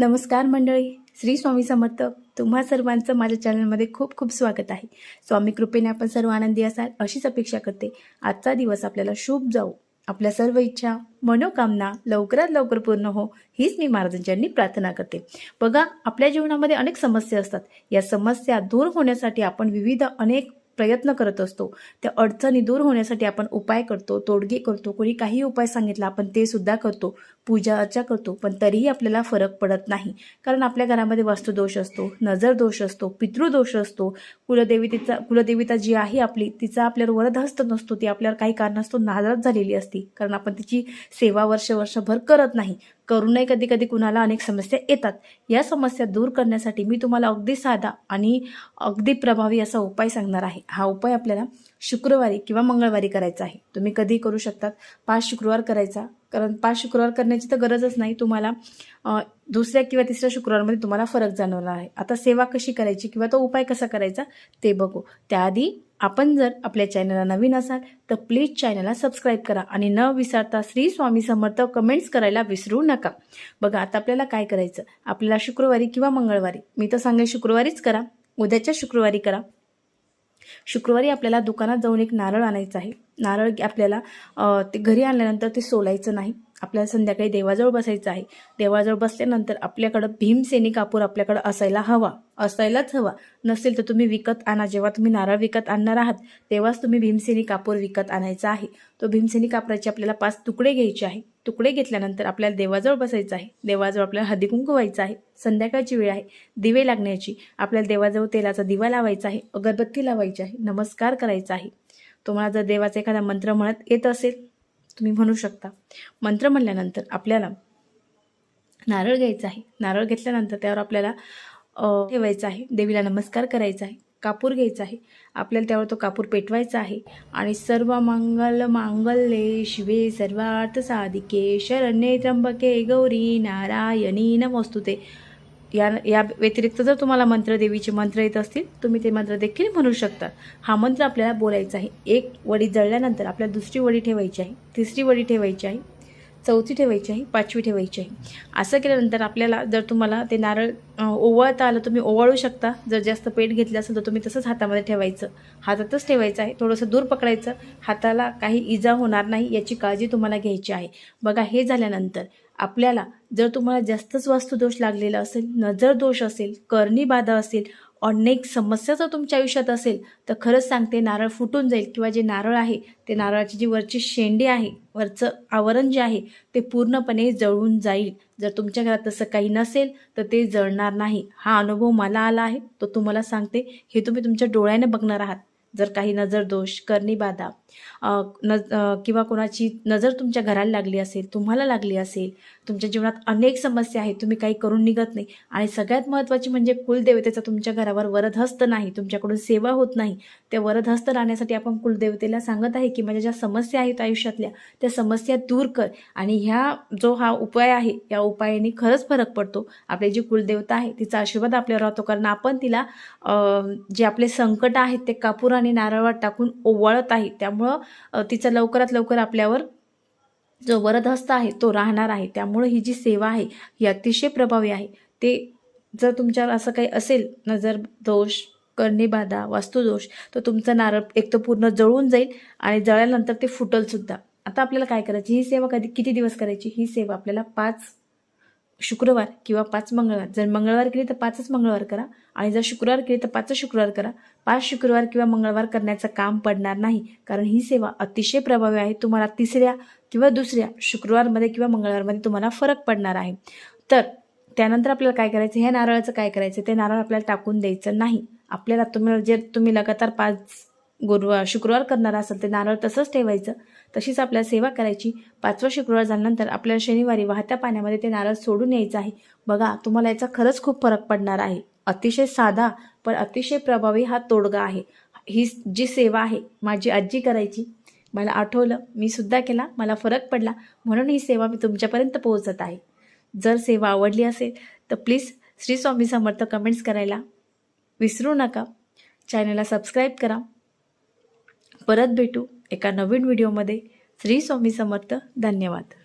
नमस्कार मंडळी श्री स्वामी समर्थ. तुम्हा सर्वांचं माझ्या चॅनलमध्ये खूप खूप स्वागत आहे. स्वामी कृपेने आपण सर्व आनंदी असाल अशीच अपेक्षा करते. आजचा दिवस आपल्याला शुभ जाऊ आपल्या सर्व इच्छा मनोकामना लवकरात लवकर पूर्ण हो हीच मी महाराजांच्यांनी प्रार्थना करते. बघा आपल्या जीवनामध्ये अनेक समस्या असतात. या समस्या दूर होण्यासाठी आपण विविध अनेक प्रयत्न करत असतो. त्या अडचणी दूर होण्यासाठी आपण उपाय करतो तोडगे करतो कोणी काही उपाय सांगितला आपण ते सुद्धा करतो पूजा अर्चा करतो पण तरीही आपल्याला फरक पडत नाही. कारण आपल्या घरामध्ये वास्तुदोष असतो नजर दोष असतो पितृदोष असतो. कुलदेवीचा कुलदेविता जी आहे आपली तिचा आपल्यावर वरदहस्त नसतो ती आपल्यावर काही कारणास्तव नाराज झालेली असती. कारण आपण तिची सेवा वर्ष वर्षभर करत नाही. करूनही कधी कधी कुणाला अनेक समस्या येतात. या समस्या दूर करण्यासाठी मी तुम्हाला अगदी साधा आणि अगदी प्रभावी असा उपाय सांगणार आहे. हा उपाय आपल्याला शुक्रवारी किंवा मंगळवारी करायचा आहे. तुम्ही कधी करू शकतात. पाच शुक्रवार करायचा. कारण पाच शुक्रवार करण्याची तर गरजच नाही. तुम्हाला दुसऱ्या किंवा तिसऱ्या शुक्रवारमध्ये तुम्हाला फरक जाणवणार आहे. आता सेवा कशी करायची किंवा तो उपाय कसा करायचा ते बघू. त्याआधी आपण जर आपल्या चॅनलला नवीन असाल तर प्लीज चॅनलला सबस्क्राईब करा आणि न विसरता श्री स्वामी समर्थ कमेंट्स करायला विसरू नका. बघा आता आपल्याला काय करायचं? आपल्याला शुक्रवारी किंवा मंगळवारी मी तर सांगेन शुक्रवारीच करा उद्याच्या शुक्रवारी करा. शुक्रवारी आपल्याला दुकानात जाऊन एक नारळ आणायचं आहे. नारळ आपल्याला ते घरी आणल्यानंतर ते सोलायचं नाही. आपल्याला संध्याकाळी देवाजवळ बसायचं आहे. देवाजवळ बसल्यानंतर आपल्याकडं भीमसेनी कापूर आपल्याकडं असायला हवा. असायलाच हवा. नसेल तर तुम्ही विकत आणा. जेव्हा तुम्ही नारळ विकत आणणार आहात तेव्हाच तुम्ही भीमसेनी कापूर विकत आणायचा आहे. तो भीमसेनी कापराचे आपल्याला पाच तुकडे घ्यायचे आहे. तुकडे घेतल्यानंतर आपल्याला देवाजवळ बसायचं आहे. देवाजवळ आपल्याला हळदीकुंकू व्हायचं आहे. संध्याकाळची वेळ आहे. दिवे लागण्याची. आपल्याला देवाजवळ तेलाचा दिवा लावायचा आहे. अगरबत्ती लावायची आहे. नमस्कार करायचा आहे. तुम्हाला जर देवाचा एखादा मंत्र म्हणत येत असेल तुम्ही म्हणू शकता. मंत्र म्हणल्यानंतर आपल्याला नारळ घ्यायचा आहे. नारळ घेतल्यानंतर त्यावर आपल्याला ठेवायचं आहे. देवीला नमस्कार करायचा आहे. कापूर घ्यायचा आहे. आपल्याला त्यावर तो कापूर पेटवायचा आहे. आणि सर्व मंगल मांगल्ये शिवे सर्वार्थ साधिके. शरण्ये त्र्यंबके गौरी नारायणी. नमोस्तुते. या या व्यतिरिक्त जर तुम्हाला मंत्र देवीचे मंत्र येत असतील तुम्ही ते मंत्र देखील म्हणू शकता. हा मंत्र आपल्याला बोलायचा आहे. एक वडी जळल्यानंतर आपल्याला दुसरी वडी ठेवायची आहे तिसरी वडी ठेवायची आहे चौथी ठेवायची आहे पाचवी ठेवायची आहे. असं केल्यानंतर आपल्याला जर तुम्हाला ते नारळ ओवाळता आलं तुम्ही ओवाळू शकता. जर जास्त पेट घेतलं असेल तर तुम्ही तसंच हातामध्ये ठेवायचं. हातातच ठेवायचं आहे. थोडंसं दूर पकडायचं. हाताला काही इजा होणार नाही याची काळजी तुम्हाला घ्यायची आहे. बघा हे झाल्यानंतर आपल्याला जर तुम्हाला जास्तच वास्तुदोष लागलेला असेल नजर दोष असेल करणी बाधा असेल अनेक समस्या जर तुमच्या आयुष्यात असेल तर खरंच सांगते नारळ फुटून जाईल किंवा जे नारळ आहे ते नारळाची जी वरची शेंडी आहे वरचं आवरण जे आहे ते पूर्णपणे जळून जाईल. जर तुमच्या घरात तसं काही नसेल तर ते जळणार नाही. हा अनुभव मला आला आहे तो तुम्हाला सांगते. हे तुम्ही तुमच्या डोळ्याने बघणार आहात. जर काही नजर दोष करणी बाधा न किंवा कोणाची नजर तुमच्या घराला लागली असेल तुम्हाला लागली असेल तुमच्या जीवनात अनेक समस्या आहेत तुम्ही काही करून निघत नाही. आणि सगळ्यात महत्त्वाची म्हणजे कुलदेवतेचा तुमच्या घरावर वरदहस्त नाही तुमच्याकडून सेवा होत नाही. त्या वरदहस्त राहण्यासाठी आपण कुलदेवतेला सांगत आहे की माझ्या ज्या समस्या आहेत आयुष्यातल्या त्या समस्या दूर कर. आणि ह्या जो हा उपाय आहे या उपायाने खरंच फरक पडतो. आपली जी कुलदेवता आहे तिचा आशीर्वाद आपल्यावर राहतो. कारण आपण तिला जे आपले संकट आहेत ते कापूर आणि नारळावर टाकून ओवाळत आहे. त्यामुळं तिचा लवकरात लवकर आपल्यावर जो वरदहस्त आहे तो राहणार आहे. त्यामुळं ही जी सेवा आहे ही अतिशय प्रभावी आहे. ते जर तुमच्यावर असं काही असेल नजर दोष कर्णीबाधा वास्तुदोष तर तुमचं नारळ एक तर पूर्ण जळून जाईल आणि जळल्यानंतर ते फुटल सुद्धा आता आपल्याला काय करायची? ही सेवा कधी किती दिवस करायची? ही सेवा आपल्याला पाच शुक्रवार किंवा पाच मंगळवार. जर मंगळवार केली तर पाचच मंगळवार करा आणि जर शुक्रवार केली तर पाचच शुक्रवार करा. पाच शुक्रवार किंवा मंगळवार करण्याचं काम पडणार नाही कारण ही सेवा अतिशय प्रभावी आहे. तुम्हाला तिसऱ्या किंवा दुसऱ्या शुक्रवारमध्ये किंवा मंगळवारमध्ये तुम्हाला फरक पडणार आहे. तर त्यानंतर आपल्याला काय करायचं? ह्या नारळाचं काय करायचं? ते नारळ आपल्याला टाकून द्यायचं नाही. आपल्याला तुम्हाला जे तुम्ही लगातार पाच गुरुवार शुक्रवार करणार असाल ते नारळ तसंच ठेवायचं. तशीच आपल्याला सेवा करायची. पाचवा शुक्रवार झाल्यानंतर आपल्याला शनिवारी वाहत्या पाण्यामध्ये ते नारळ सोडून यायचं आहे. बघा तुम्हाला याचा खरंच खूप फरक पडणार आहे. अतिशय साधा पण अतिशय प्रभावी हा तोडगा आहे. ही जी सेवा आहे माझी आजी करायची. मला आठवलं मी सुद्धा केला मला फरक पडला. म्हणून ही सेवा मी तुमच्यापर्यंत पोहोचत आहे. जर सेवा आवडली असेल तर प्लीज श्री स्वामी समर्थ कमेंट्स करायला विसरू नका. चॅनलला सबस्क्राईब करा. परत भेटू. एका नवीन व्हिडिओमध्ये. श्री स्वामी समर्थ. धन्यवाद.